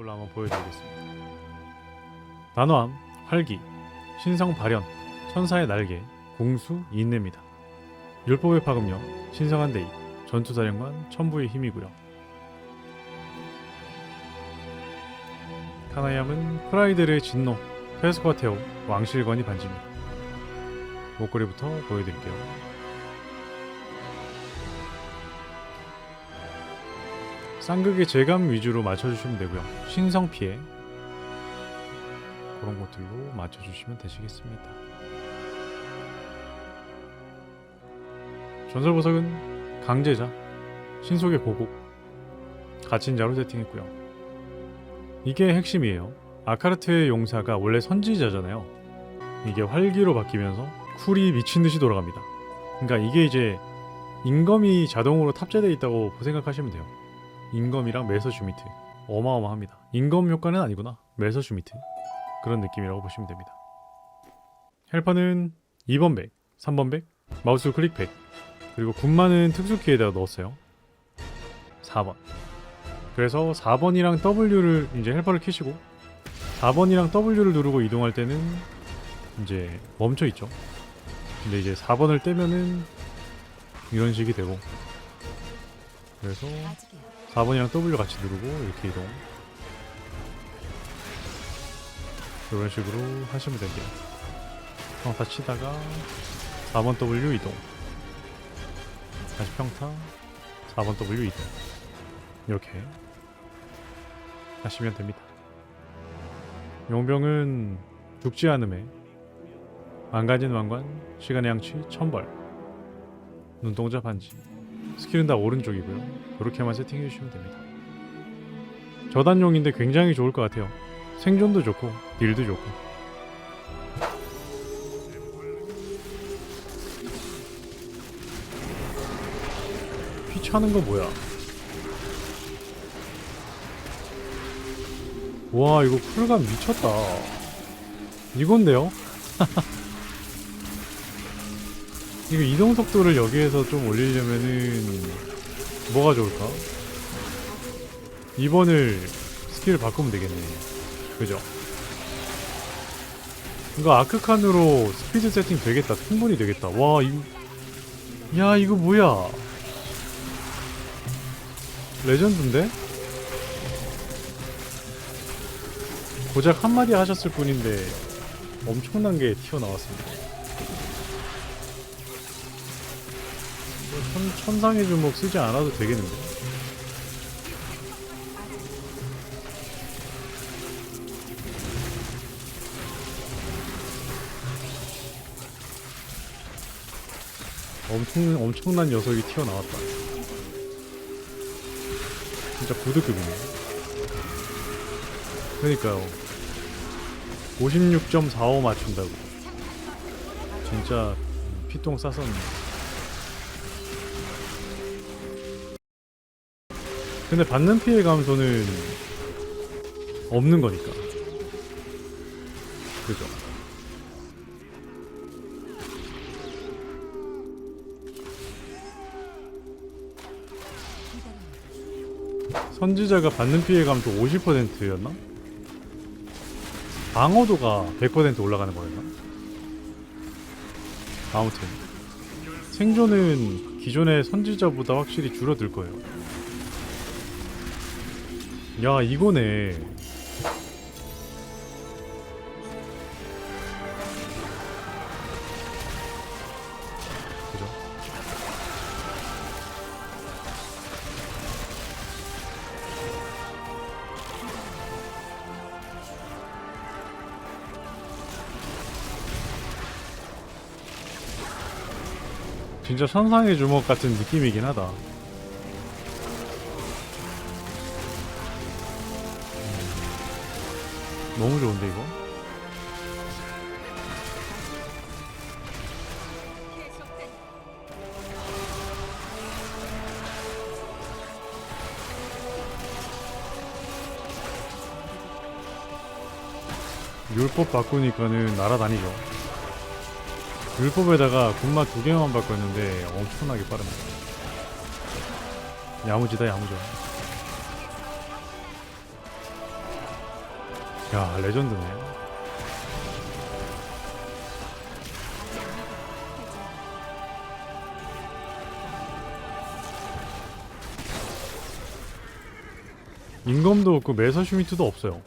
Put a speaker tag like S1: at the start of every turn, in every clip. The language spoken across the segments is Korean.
S1: 이걸로 한번 보여드리겠습니다. 단호함, 활기, 신성 발현, 천사의 날개, 공수, 인내입니다. 율법의 파급력, 신성한 대입, 전투사령관, 천부의 힘이고요. 카나이함은 프라이드의 진노, 페스코테오, 왕실관이 반지입니다. 목걸이부터 보여드릴게요. 쌍극의 재감 위주로 맞춰주시면 되고요. 신성 피해 그런 것들로 맞춰주시면 되시겠습니다. 전설 보석은 강제자, 신속의 보복, 갇힌 자로 세팅했고요. 이게 핵심이에요. 아카르트의 용사가 원래 선지자잖아요. 이게 활기로 바뀌면서 쿨이 미친 듯이 돌아갑니다. 그러니까 이게 이제 인검이 자동으로 탑재되어 있다고 생각하시면 돼요. 인검이랑 메서슈미트 어마어마합니다. 인검 효과는 아니구나. 메서슈미트 그런 느낌이라고 보시면 됩니다. 헬퍼는 2번 백, 3번 백, 마우스 클릭 백 그리고 군마는 특수키에다가 넣었어요. 4번 그래서 4번이랑 W를 이제 헬퍼를 키시고 4번이랑 W를 누르고 이동할 때는 이제 멈춰 있죠. 근데 이제 4번을 떼면은 이런 식이 되고 그래서 4번이랑 W 같이 누르고 이렇게 이동. 이런 식으로 하시면 됩니다 평타 치다가 4번 W 이동. 다시 평타. 4번 W 이동. 이렇게 하시면 됩니다. 용병은 죽지 않음에 망가진 왕관 시간의 양치 천벌. 눈동자 반지. 스킬은 다 오른쪽이고요. 이렇게만 세팅해 주시면 됩니다. 저단용인데 굉장히 좋을 것 같아요. 생존도 좋고 딜도 좋고. 피차는 거 뭐야? 와 이거 쿨감 미쳤다. 이건데요? 이거 이동 속도를 여기에서 좀 올리려면은 뭐가 좋을까? 2번을 스킬을 바꾸면 되겠네. 그죠? 이거 아크칸으로 스피드 세팅 되겠다. 충분히 되겠다. 와, 이거. 야, 이거 뭐야? 레전드인데? 고작 한마디 하셨을 뿐인데 엄청난 게 튀어나왔습니다. 천, 천상의 주먹 쓰지 않아도 되겠는데? 엄청, 엄청난 녀석이 튀어나왔다. 진짜 구드급이네. 그러니까요. 56.45 맞춘다고. 진짜 피똥 쌌었네 근데 받는 피해 감소는 없는 거니까. 그죠? 선지자가 받는 피해 감소 50%였나? 방어도가 100% 올라가는 거였나? 아무튼 생존은 기존의 선지자보다 확실히 줄어들 거예요. 야 이거네? 진짜 천상의 주먹 같은 느낌이긴 하다 너무 좋은데 이거? 율법 바꾸니까는 날아다니죠. 율법에다가 군마 두 개만 바꿨는데 엄청나게 빠릅니다. 야무지다 야무져. 야 레전드네. 임검도 없고 메서 슈미트도 없어요.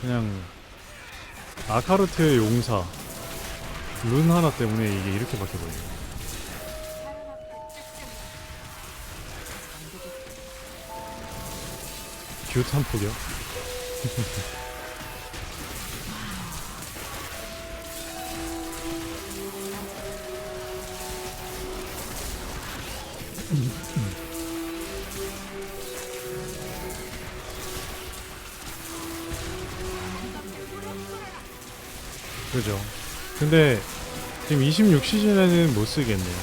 S1: 그냥 아카르트의 용사 룬 하나 때문에 이게 이렇게 바뀌어버려요. 듀탄 폭이 그죠. 근데 지금 26 시즌에는 못 쓰겠네요.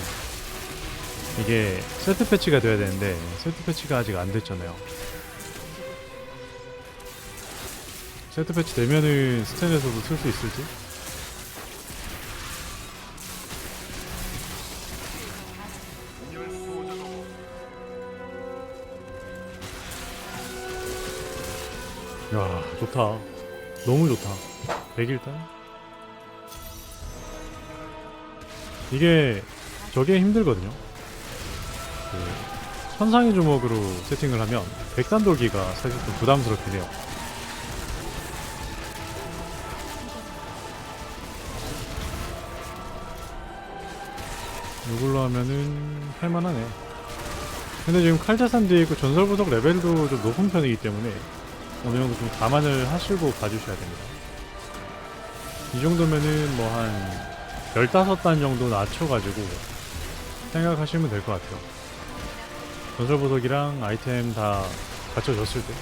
S1: 이게 세트 패치가 돼야 되는데 세트 패치가 아직 안 됐잖아요. 세트 패치 되면은 스탠에서도 쓸 수 있을지? 야 좋다. 너무 좋다. 100일단? 이게 저게 힘들거든요. 그 천상의 주먹으로 세팅을 하면 백단 돌기가 사실 좀 부담스럽긴 해요. 이걸로 하면은 할만하네. 근데 지금 칼자산 뒤에 있고 전설보석 레벨도 좀 높은 편이기 때문에 어느 정도 좀 감안을 하시고 봐주셔야 됩니다. 이 정도면은 뭐 한 15단 정도 낮춰가지고 생각하시면 될 것 같아요. 전설 보석이랑 아이템 다 갖춰졌을 때.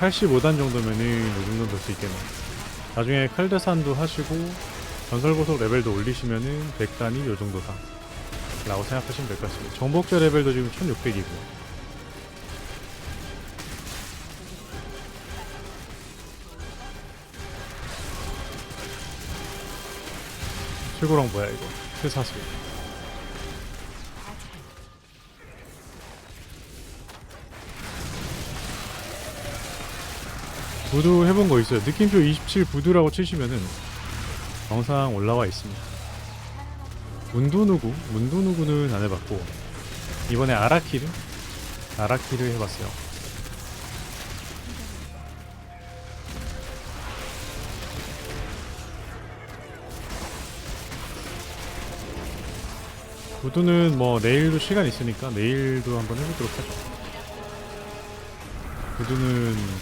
S1: 한 85단 정도면은 이 정도 될 수 있겠네요. 나중에 칼드산도 하시고 전설 보석 레벨도 올리시면은 100단이 요 정도다. 라고 생각하시면 될 것 같습니다. 정복자 레벨도 지금 1600이고요. 최고랑 뭐야 이거? 최사수 부두 해본 거 있어요. 느낌표 27 부두라고 치시면은 영상 올라와 있습니다. 문두누구? 문두누구는 안 해봤고 이번에 아라키르 아라키르 해봤어요 구두는 뭐 내일도 시간 있으니까 내일도 한번 해보도록 하죠. 구두는 음,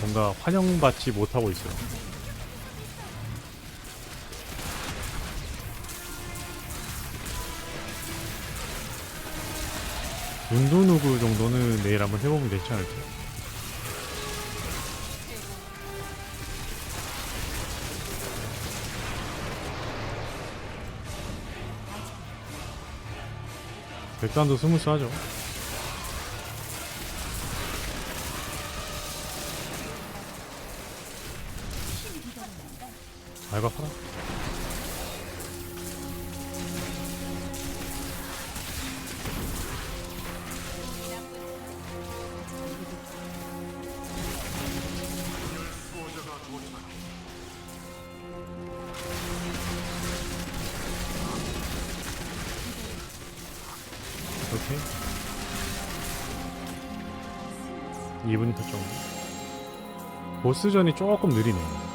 S1: 뭔가 환영받지 못하고 있어요. 운도누구 정도는 내일 한번 해보면 되지 않을까? 백단도 스무스 하죠. 알바파라. 2분 컷 정도. 보스전이 조금 느리네.